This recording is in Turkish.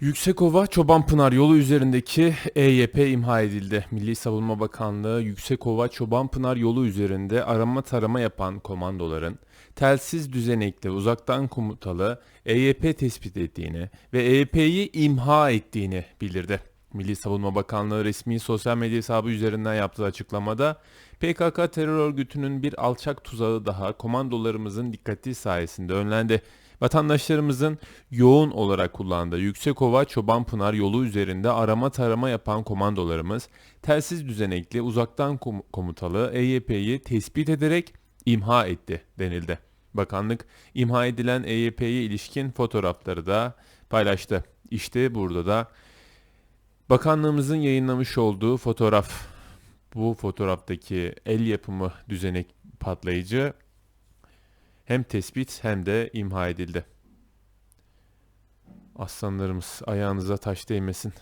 Yüksekova Çobanpınar yolu üzerindeki EYP imha edildi. Milli Savunma Bakanlığı Yüksekova Çobanpınar yolu üzerinde arama tarama yapan komandoların telsiz düzenekli uzaktan komutalı EYP tespit ettiğini ve EYP'yi imha ettiğini bildirdi. Milli Savunma Bakanlığı resmi sosyal medya hesabı üzerinden yaptığı açıklamada PKK terör örgütünün bir alçak tuzağı daha komandolarımızın dikkati sayesinde önlendi. Vatandaşlarımızın yoğun olarak kullandığı Yüksekova Çobanpınar yolu üzerinde arama tarama yapan komandolarımız telsiz düzenekli uzaktan kom- komutalı EYP'yi tespit ederek imha etti denildi. Bakanlık imha edilen EYP'ye ilişkin fotoğrafları da paylaştı. İşte burada da bakanlığımızın yayınlamış olduğu fotoğraf. Bu fotoğraftaki el yapımı düzenek patlayıcı hem tespit hem de imha edildi. Aslanlarımız ayağınıza taş değmesin.